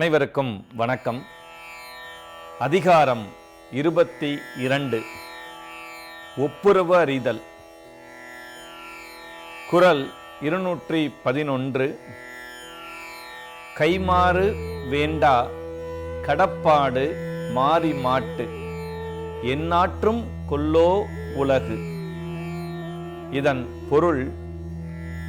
அனைவருக்கும் வணக்கம். அதிகாரம் இருபத்தி இரண்டு. ஒப்புரவு அறிதல் குரல் இருநூற்றி பதினொன்று. கைமாறு வேண்டா கடப்பாடு மாறி மாட்டு. எந்நாற்றும் கொல்லோ உலகு. இதன் பொருள்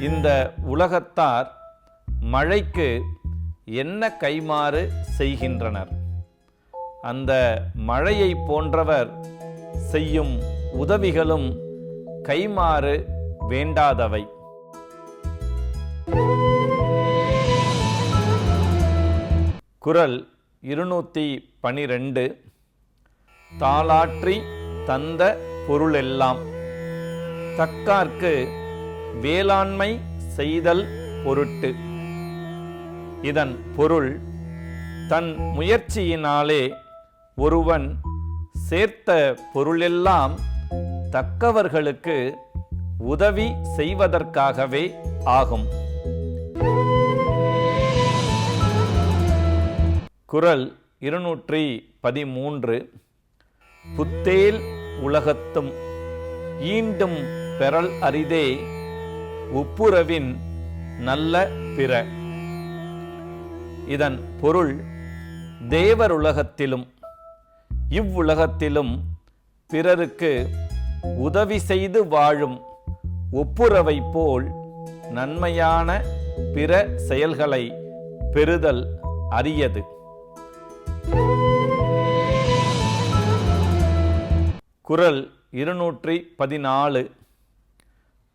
இந்த உலகத்தார் மழைக்கு என்ன கைமாறு செய்கின்றனர்? அந்த மழையை போன்றவர் செய்யும் உதவிகளும் கைமாறு வேண்டாதவை. குரல் இருநூற்றி பனிரெண்டு. தாளாற்றி தந்த பொருளெல்லாம். தக்கார்க்கு வேளாண்மை செய்தல் பொருட்டு. இதன் பொருள் தன் முயற்சியினாலே ஒருவன் சேர்த்த பொருளெல்லாம் தக்கவர்களுக்கு உதவி செய்வதற்காகவே ஆகும். குரல் இருநூற்றி பதிமூன்று. புத்தேல் உலகத்தும் ஈண்டும் பெறல் அரிதே ஒப்புரவின் நல்ல பிற. இதன் பொருள் தேவருலகத்திலும் இவ்வுலகத்திலும் பிறருக்கு உதவி செய்து வாழும் ஒப்புரவை போல் நன்மையான பிற செயல்களை பெறுதல் அரியது. குறள் இருநூற்றி பதினாலு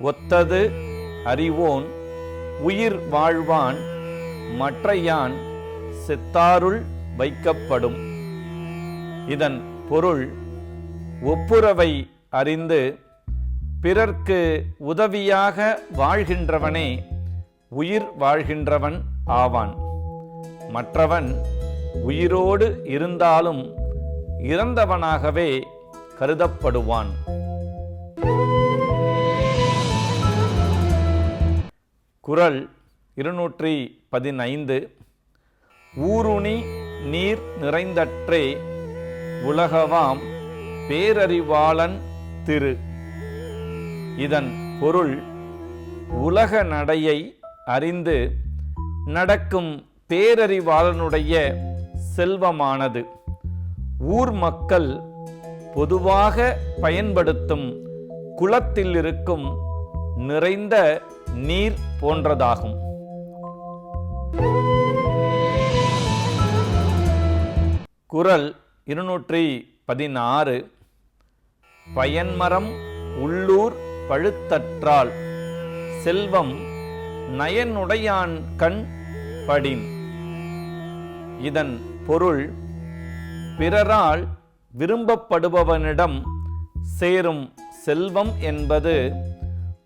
ஒத்தது அறிவோன் உயிர் வாழ்வான் மற்றையான் செத்தாருள் வைக்கப்படும். இதன் பொருள் ஒப்புரவை அறிந்து பிறர்க்கு உதவியாக வாழ்கின்றவனே உயிர் வாழ்கின்றவன் ஆவான். மற்றவன் உயிரோடு இருந்தாலும் இறந்தவனாகவே கருதப்படுவான். குரல் இருநூற்றி பதினைந்து. ஊருணி நீர் நிறைந்தற்றே உலகவாம் பேரறிவாளன் திரு. இதன் பொருள் உலக நடையை அறிந்து நடக்கும் பேரறிவாளனுடைய செல்வமானது. ஊர் மக்கள் பொதுவாக பயன்படுத்தும் குளத்தில் இருக்கும் நிறைந்த நீர் போன்றதாகும். குரல் இருநூற்றி பதினாறு. பயன்மரம் உள்ளூர் பழுத்தற்றால் செல்வம் நயனுடையான் கண் படின். இதன் பொருள் பிறரால் விரும்பப்படுபவனிடம் சேரும் செல்வம் என்பது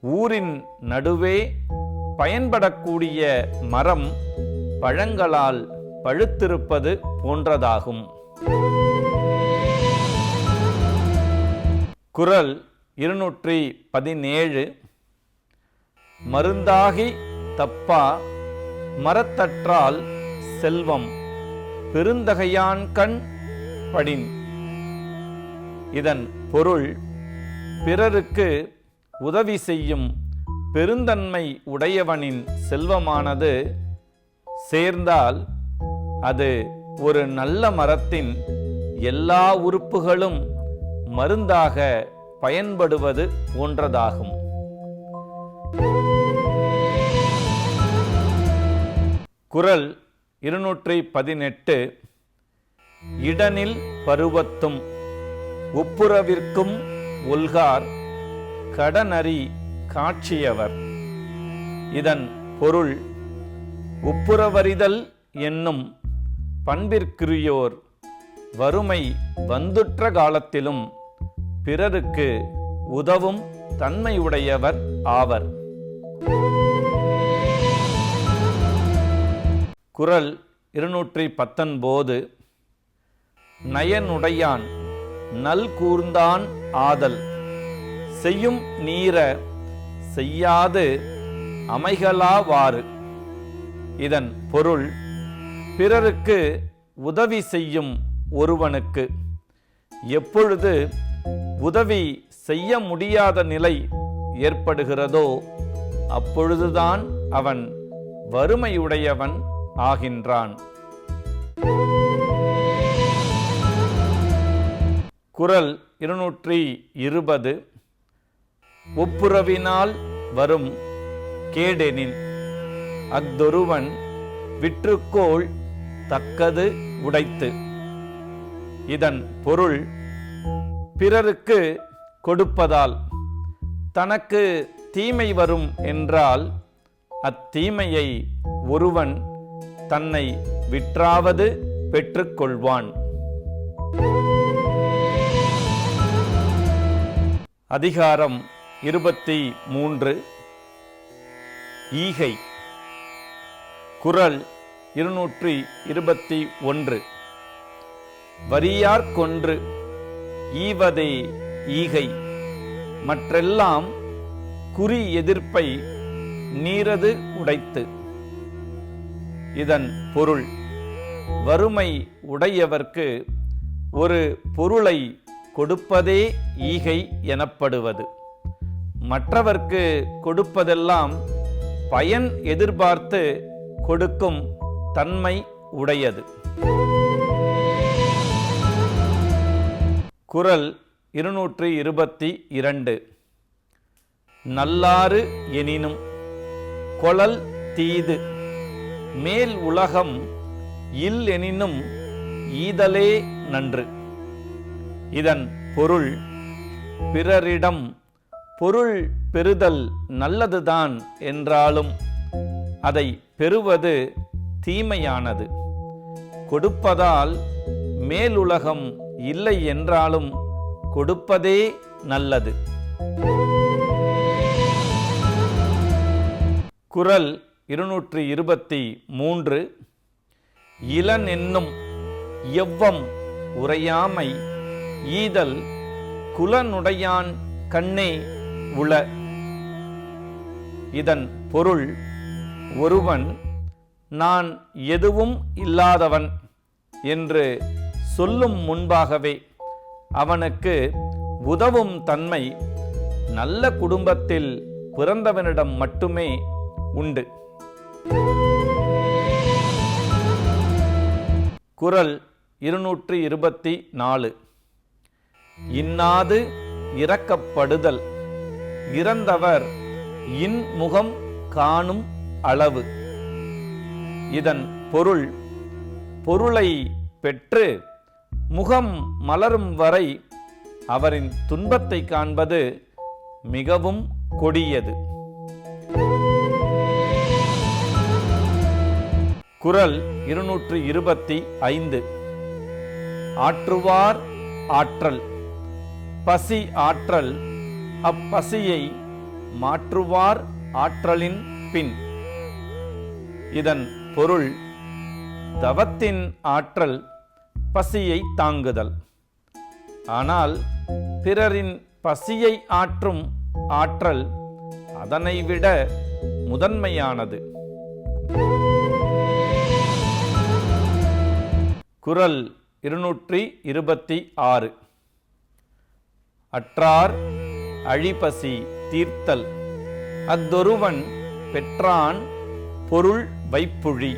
ஊரின் நடுவே பயன்படக்கூடிய மரம் பழங்களால் பழுத்திருப்பது போன்றதாகும். குரல் இருநூற்றி பதினேழு. மருந்தாகி தப்பா மரத்தற்றால் செல்வம் பெருந்தகையான் கண் படின். இதன் பொருள் பிறருக்கு உதவி செய்யும் பெருந்தன்மை உடையவனின் செல்வமானது சேர்ந்தால் அது ஒரு நல்ல மரத்தின் எல்லா உறுப்புகளும் மருந்தாக பயன்படுவது போன்றதாகும். குறள் இருநூற்றி பதினெட்டு. இடனில் பருவத்தும் ஒப்புரவிற்கும் ஒல்கார் கடனறி காட்சியவர். இதன் பொருள் ஒப்புரவறிதல் என்னும் பண்பிற்குரியோர் வறுமை வந்துற்ற காலத்திலும் பிறருக்கு உதவும் தன்மையுடையவர் ஆவர். குரல் இருநூற்றி பத்தொன்போது. நயனுடையான் நல் கூர்ந்தான் ஆதல். செய்யும் நீர செய்யாது அமைகளாவாறு. இதன் பொருள் பிறருக்கு உதவி செய்யும் ஒருவனுக்கு. எப்பொழுது உதவி செய்ய முடியாத நிலை ஏற்படுகிறதோ அப்பொழுதுதான் அவன் வறுமையுடையவன் ஆகின்றான். குரல் இருநூற்றி இருபது. ஒப்புரவினால் வரும் கேடெனில் அஃதொருவன் விற்றுக்கோள் தக்கது உடைத்து. இதன் பொருள் பிறருக்கு கொடுப்பதால் தனக்கு தீமை வரும் என்றால் அத்தீமையை ஒருவன் தன்னை விற்றாவது பெற்றுக்கொள்வான். அதிகாரம் இருபத்தி மூன்று. ஈகை. குரல் இருநூற்றி இருபத்தி ஒன்று. வரியார் கொன்று ஈவதே ஈகை. மற்றெல்லாம் குறி எதிர்ப்பை நீரது உடைத்து. இதன் பொருள் வறுமை உடையவர்க்கு ஒரு பொருளை கொடுப்பதே ஈகை எனப்படுவது. மற்றவர்க்கு கொடுப்பதெல்லாம் பயன் எதிர்பார்த்து கொடுக்கும் தன்மை உடையது. குரல் இருநூற்றி இருபத்தி இரண்டு. நல்லாறு எனினும் கொளல் தீது. மேல் உலகம் இல் எனினும் ஈதலே நன்று. இதன் பொருள் பிறரிடம் பொருள் பெறுதல் நல்லதுதான் என்றாலும் அதை பெறுவது தீமையானது. கொடுப்பதால் மேலுலகம் இல்லை என்றாலும் கொடுப்பதே நல்லது. குரல் இருநூற்றி இருபத்தி மூன்று இளன் என்னும் எவ்வம் உரையாமை ஈதல் குலனுடையான் கண்ணே உள. இதன் பொருள் ஒருவன் நான் எதுவும் இல்லாதவன் என்று சொல்லும் முன்பாகவே அவனுக்கு உதவும் தன்மை நல்ல குடும்பத்தில் பிறந்தவனிடம் மட்டுமே உண்டு. குரல் இருநூற்றி இருபத்தி நாலு. இன்னாது இறக்கப்படுதல் இறந்தவர் இன்முகம் காணும் அளவு. இதன் பொருள் பொருளை பெற்று முகம் மலரும் வரை அவரின் துன்பத்தை காண்பது மிகவும் கொடியது. குரல் இருநூற்று இருபத்தி ஐந்து ஆற்றுவார் ஆற்றல் பசி ஆற்றல் அப்பசியை மாற்றுவார் ஆற்றலின் பின். இதன் பொருள் தவத்தின் ஆற்றல் பசியை தாங்குதல். ஆனால் பிறரின் பசியை ஆற்றும் ஆற்றல் அதனை விட முதன்மையானது. குரல் இருநூற்றி இருபத்தி ஆறு. அற்றார் அழிபசி தீர்த்தல். அத்தொருவன் பெற்றான் பொருள் வைப்புழி.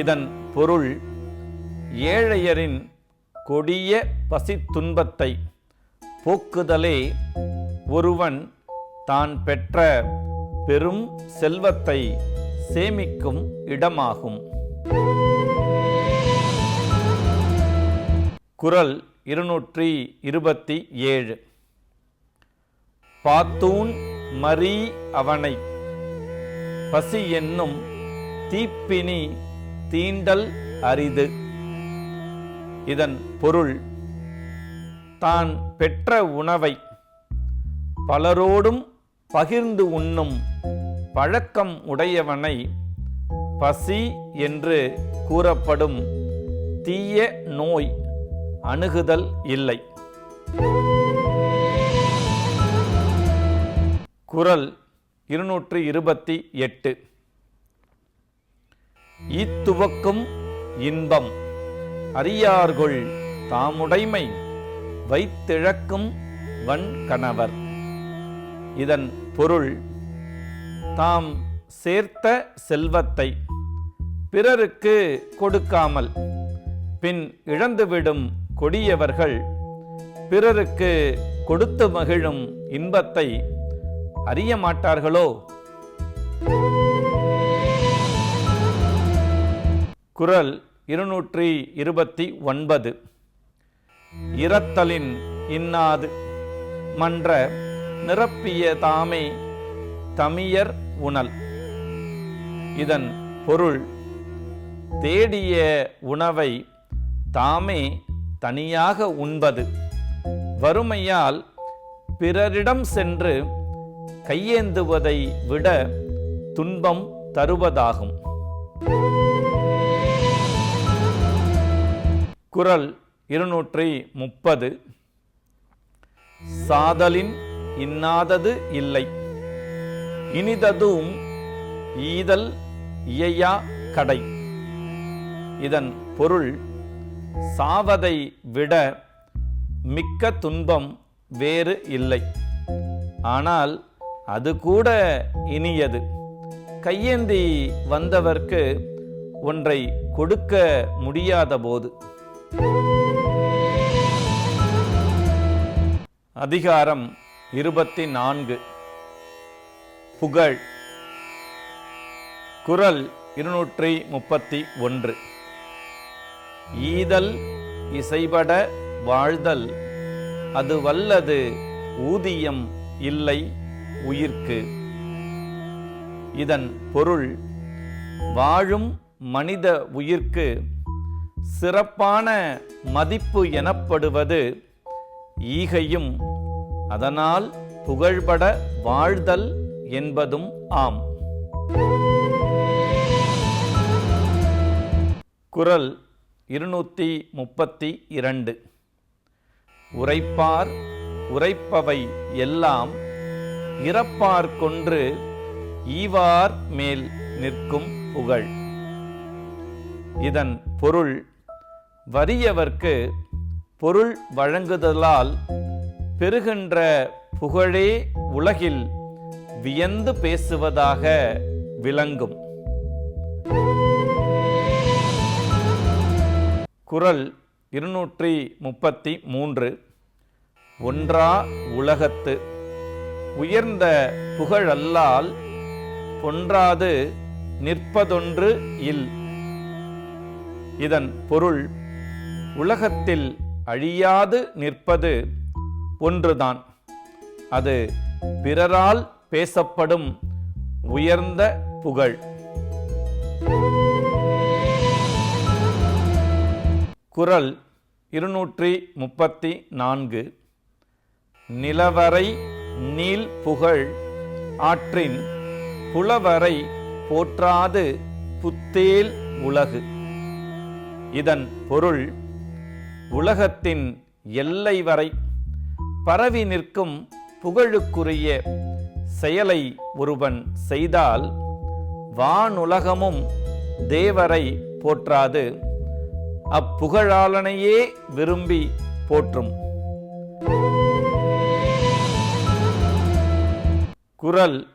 இதன் பொருள் ஏழையரின் கொடிய பசி துன்பத்தை போக்குதலே ஒருவன் தான் பெற்ற பெரும் செல்வத்தை சேமிக்கும் இடமாகும். குரல் இருநூற்றி இருபத்தி ஏழு. பாத்தூன் மரி அவனை பசி என்னும் தீப்பினி தீண்டல் அரிது. இதன் பொருள் தான் பெற்ற உணவை பலரோடும் பகிர்ந்து உண்ணும் பழக்கம் உடையவனை பசி என்று கூறப்படும் தீய நோய் அணுகுதல் இல்லை. குரல் இருநூற்று இருபத்தி எட்டு. ஈத்துவக்கும் இன்பம் அறியார்கொள் தாமுடைமை வைத்திழக்கும் வன் கணவர் இதன் பொருள் தாம் சேர்த்த செல்வத்தை பிறருக்கு கொடுக்காமல் பின் இழந்துவிடும் கொடியவர்கள் பிறருக்கு கொடுத்து மகிழும் இன்பத்தை அறிய மாட்டார்களோ குரல் இருநூற்றி இருபத்தி ஒன்பது. இரத்தலின் இன்னாது. மன்ற நிரப்பிய தாமே தமியர் உணல். இதன் பொருள் தேடிய உணவை தாமே தனியாக உண்பது. வறுமையால் பிறரிடம் சென்று கையேந்துவதை விட துன்பம் தருவதாகும். குரல் இருநூற்றி முப்பது. சாதலின் இன்னாதது இல்லை. இனிததும் ஈதல் இயையா கடை. இதன் பொருள் சாவதை விட மிக்க துன்பம் வேறு இல்லை. ஆனால் அது கூட இனியது. கையேந்தி வந்தவர்க்கு ஒன்றை கொடுக்க முடியாத போது அதிகாரம் இருபத்தி நான்கு புகழ். குரல் இருநூற்றி முப்பத்தி ஒன்று ஈதல் இசைபட வாழ்தல் அது வல்லது ஊதியம் இல்லை. உயிர்க்கு. இதன் பொருள் வாழும் மனித உயிர்க்கு சிறப்பான மதிப்பு எனப்படுவது ஈகையும் அதனால் புகழ்பட வாழ்தல் என்பதும் ஆம். குரல் இருநூற்றி முப்பத்தி இரண்டு. உரைப்பார் உரைப்பவை எல்லாம் இறப்பார் கொன்று ஈவார் மேல் நிற்கும் புகழ். இதன் பொருள் வறியவர்க்கு பொருள் வழங்குதலால் பெறுகின்ற புகழே உலகில் வியந்து பேசுவதாக விளங்கும். குரல் இருநூற்றி முப்பத்தி மூன்று ஒன்றா உலகத்து உயர்ந்த புகழல்லால் பொன்றாது நிற்பதொன்று இல். இதன் பொருள் உலகத்தில் அழியாது நிற்பது ஒன்றுதான். அது பிறரால் பேசப்படும் உயர்ந்த புகழ். குரல் இருநூற்றி முப்பத்தி நான்கு. நிலவரை நீல் புகழ் ஆற்றின் புலவரை போற்றாது புத்தேல் உலகு. இதன் பொருள் உலகத்தின் எல்லை வரை பரவி நிற்கும் புகழுக்குரிய செயலை ஒருவன் செய்தால் வானுலகமும் தேவரை போற்றாது அப்புகழாளனையே விரும்பி போற்றும். குரல்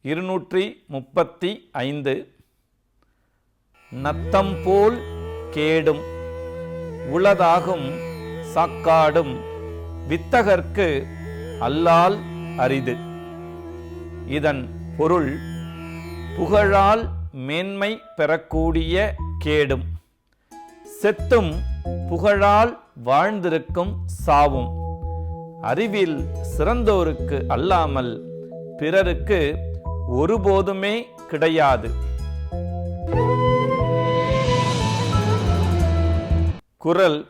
இருநூற்றி முப்பத்தி ஐந்து. நத்தம் போல் கேடும் உளதாகும் சாக்காடும் வித்தகர்க்கு அல்லால் அரிது. இதன் பொருள் புகழால் மேன்மை பெறக்கூடிய கேடும் செத்தும் புகழால் வாழ்ந்திருக்கும் சாவும். அறிவில் சிறந்தோருக்கு அல்லாமல் பிறருக்கு ஒருபோதுமே கிடையாது. குரல்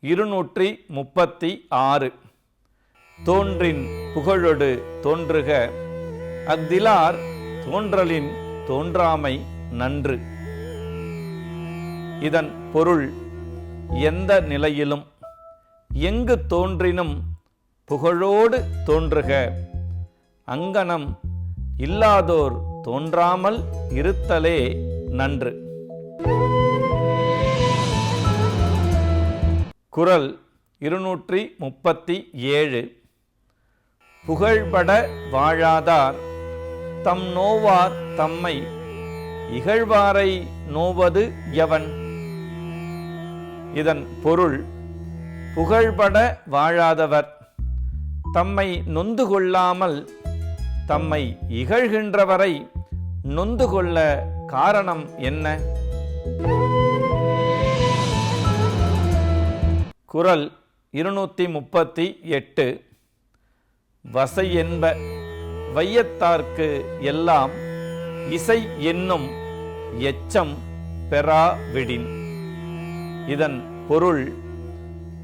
இருநூற்றி முப்பத்தி ஆறு. தோன்றின் புகழொடு தோன்றுக. அஃதிலார் தோன்றலின் தோன்றாமை நன்று. இதன் பொருள் எந்த நிலையிலும் எங்கு தோன்றினும் புகழோடு தோன்றுக. அங்கனம் இல்லாதோர் தோன்றாமல் இருத்தலே நன்று. குரல் இருநூற்றி முப்பத்தி ஏழு. புகழ்பட வாழாதார் தம் நோவார் தம்மை இகழ்வாரை நோவது எவன்? இதன் பொருள் புகழ்பட வாழாதவர் தம்மை நொந்து கொள்ளாமல் தம்மை இகழ்கின்றவரை நொந்து கொள்ள காரணம் என்ன? குரல் இருநூற்றி முப்பத்தி எட்டு. வசை என்ப வையத்தார்க்கு எல்லாம் இசை என்னும் எச்சம் பெறாவிடின். இதன் பொருள்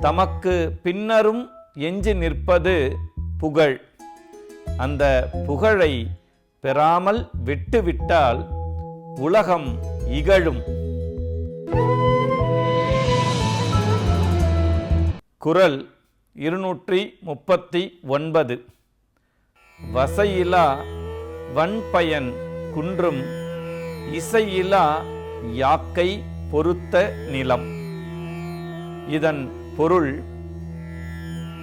தமக்கு பின்னரும் எஞ்சி நிற்பது புகழ். அந்த புகழை பெறாமல் விட்டுவிட்டால் உலகம் இகழும். குரல் இருநூற்றி முப்பத்தி ஒன்பது வசையிலா வன்பயன் குன்றும் இசையிலா யாக்கை பொருத்த நிலம். இதன் பொருள்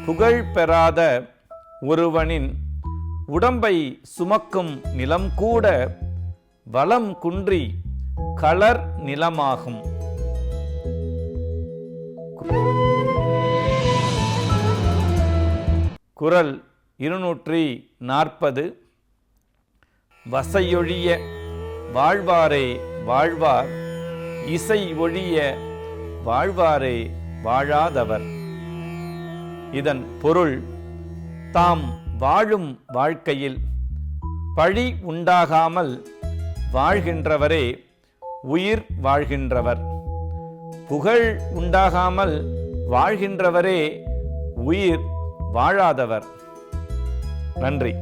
புகழ் பெறாத ஒருவனின் உடம்பை சுமக்கும் நிலம் கூட வளம் குன்றி களர் நிலமாகும். குரல் இருநூற்றி நாற்பது. வசையொழிய வாழ்வாரே வாழ்வார் இசை ஒழிய வாழ்வாரே வாழாதவர். இதன் பொருள் தாம் வாழும் வாழ்க்கையில் பழி உண்டாகாமல் வாழ்கின்றவரே உயிர் வாழ்கின்றவர். புகழ் உண்டாகாமல் வாழ்கின்றவரே உயிர் வாழாதவர். நன்றி.